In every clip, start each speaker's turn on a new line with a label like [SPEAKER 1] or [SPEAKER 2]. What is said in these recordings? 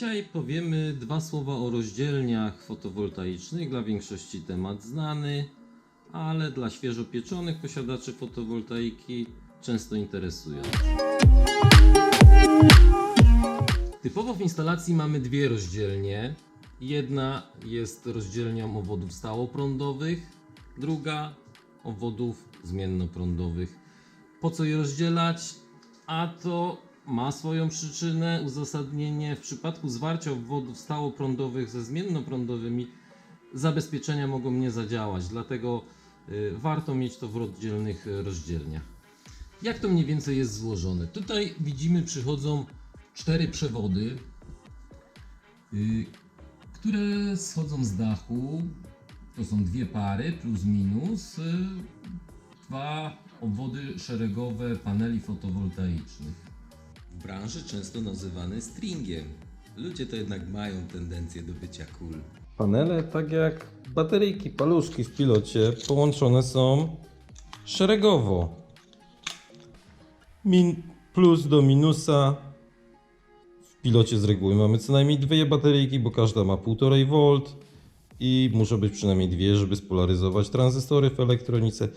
[SPEAKER 1] Dzisiaj powiemy dwa słowa o rozdzielniach fotowoltaicznych. Dla większości temat znany, ale dla świeżo pieczonych posiadaczy fotowoltaiki często interesujący. Typowo w instalacji mamy dwie rozdzielnie. Jedna jest rozdzielnią obwodów stałoprądowych, druga obwodów zmiennoprądowych. Po co je rozdzielać? A to ma swoją przyczynę, uzasadnienie. W przypadku zwarcia obwodów stałoprądowych ze zmiennoprądowymi zabezpieczenia mogą nie zadziałać, dlatego y, warto mieć to w oddzielnych rozdzielniach. Jak to mniej więcej jest złożone? Tutaj widzimy przychodzą cztery przewody, y, które schodzą z dachu. To są dwie pary plus minus. y, Dwa obwody szeregowe paneli fotowoltaicznych.
[SPEAKER 2] W branży często nazywany stringiem. Ludzie to jednak mają tendencję do bycia cool.
[SPEAKER 3] Panele, tak jak bateryjki, paluszki w pilocie, połączone są szeregowo. Min plus do minusa. W pilocie z reguły mamy co najmniej dwie bateryjki, bo każda ma 1,5 V i muszą być przynajmniej dwie, żeby spolaryzować tranzystory w elektronice.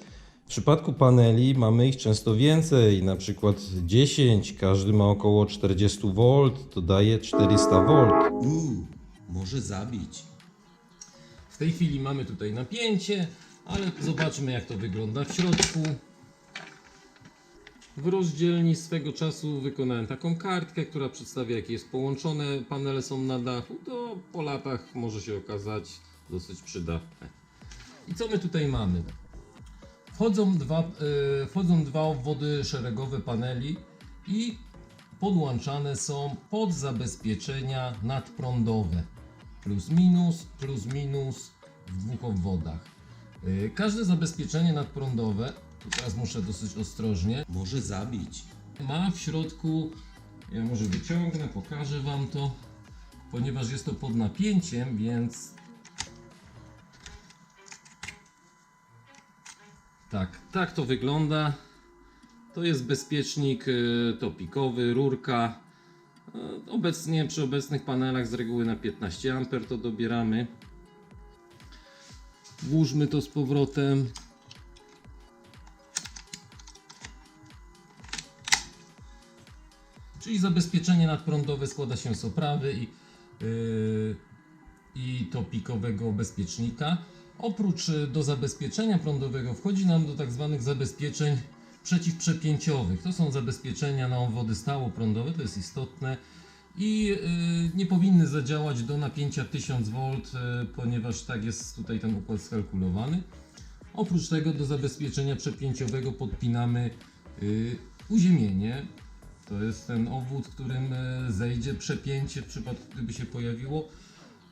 [SPEAKER 3] W przypadku paneli mamy ich często więcej, na przykład 10, każdy ma około 40 V, to daje 400 V.
[SPEAKER 2] Uuu, może zabić.
[SPEAKER 1] W tej chwili mamy tutaj napięcie, ale zobaczmy jak to wygląda w środku. W rozdzielni swego czasu wykonałem taką kartkę, która przedstawia jakie jest połączone panele są na dachu. To po latach może się okazać dosyć przydatne. I co my tutaj mamy? Wchodzą dwa, e, wchodzą dwa obwody szeregowe paneli i podłączane są pod zabezpieczenia nadprądowe. Plus minus, plus minus w dwóch obwodach. E, Każde zabezpieczenie nadprądowe, teraz muszę dosyć ostrożnie,
[SPEAKER 2] Może zabić.
[SPEAKER 1] ma w środku, ja może wyciągnę, pokażę Wam to, ponieważ jest to pod napięciem, więc tak, tak to wygląda. To jest bezpiecznik e, topikowy, rurka. E, Obecnie przy obecnych panelach z reguły na 15 A to dobieramy. Włóżmy to z powrotem. Czyli zabezpieczenie nadprądowe składa się z oprawy i, yy, i topikowego bezpiecznika. Oprócz y, do zabezpieczenia prądowego wchodzi nam do tak zwanych zabezpieczeń przeciwprzepięciowych. To są zabezpieczenia na obwody stałoprądowe, to jest istotne i yy, nie powinny zadziałać do napięcia 1000 V, yy, ponieważ tak jest tutaj ten układ skalkulowany. Oprócz tego do zabezpieczenia przepięciowego podpinamy uziemienie. To jest ten obwód, którym e, zejdzie przepięcie w przypadku gdyby się pojawiło.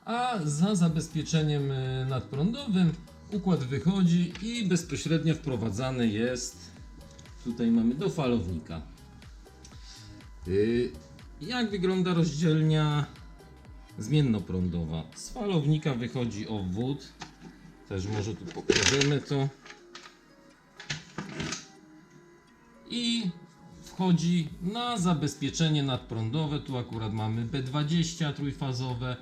[SPEAKER 1] A za zabezpieczeniem e, nadprądowym układ wychodzi i bezpośrednio wprowadzany jest. Tutaj mamy do falownika. Y, Jak wygląda rozdzielnia zmiennoprądowa? Z falownika wychodzi obwód. Też może tu pokażemy to. I wchodzi na zabezpieczenie nadprądowe. Tu akurat mamy B20 trójfazowe,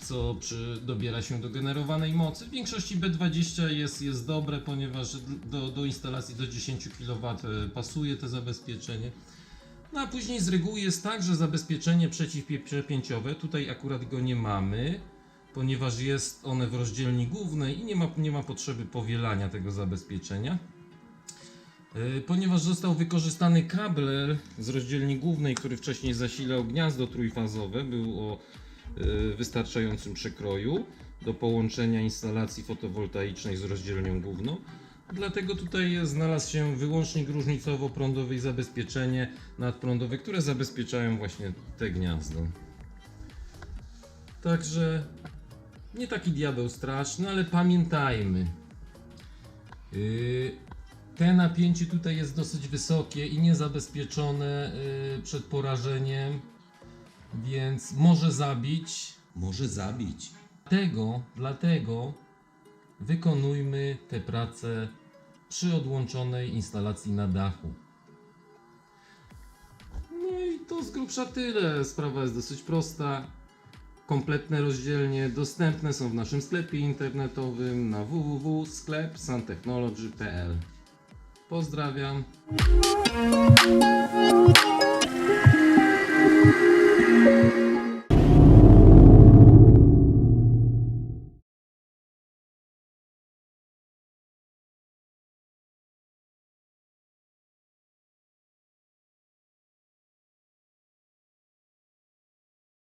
[SPEAKER 1] co przy, dobiera się do generowanej mocy. W większości B20 jest, jest dobre, ponieważ do, do instalacji do 10 kW pasuje to zabezpieczenie. No a później z reguły jest tak, że zabezpieczenie przeciwprzepięciowe, tutaj akurat go nie mamy, ponieważ jest one w rozdzielni głównej i nie ma, nie ma potrzeby powielania tego zabezpieczenia. E, Ponieważ został wykorzystany kabel z rozdzielni głównej, który wcześniej zasilał gniazdo trójfazowe, był o e, wystarczającym przekroju do połączenia instalacji fotowoltaicznej z rozdzielnią główną. Dlatego tutaj znalazł się wyłącznik różnicowo-prądowy i zabezpieczenie nadprądowe, które zabezpieczają właśnie te gniazdo. Także nie taki diabeł straszny, ale pamiętajmy. Yy, te napięcie tutaj jest dosyć wysokie i niezabezpieczone yy, przed porażeniem, więc może zabić.
[SPEAKER 2] Może zabić.
[SPEAKER 1] Dlatego, dlatego wykonujmy te prace przy odłączonej instalacji na dachu. No i to z grubsza tyle. Sprawa jest dosyć prosta. Kompletne rozdzielnie dostępne są w naszym sklepie internetowym na www.sklepsantechnology.pl. Pozdrawiam.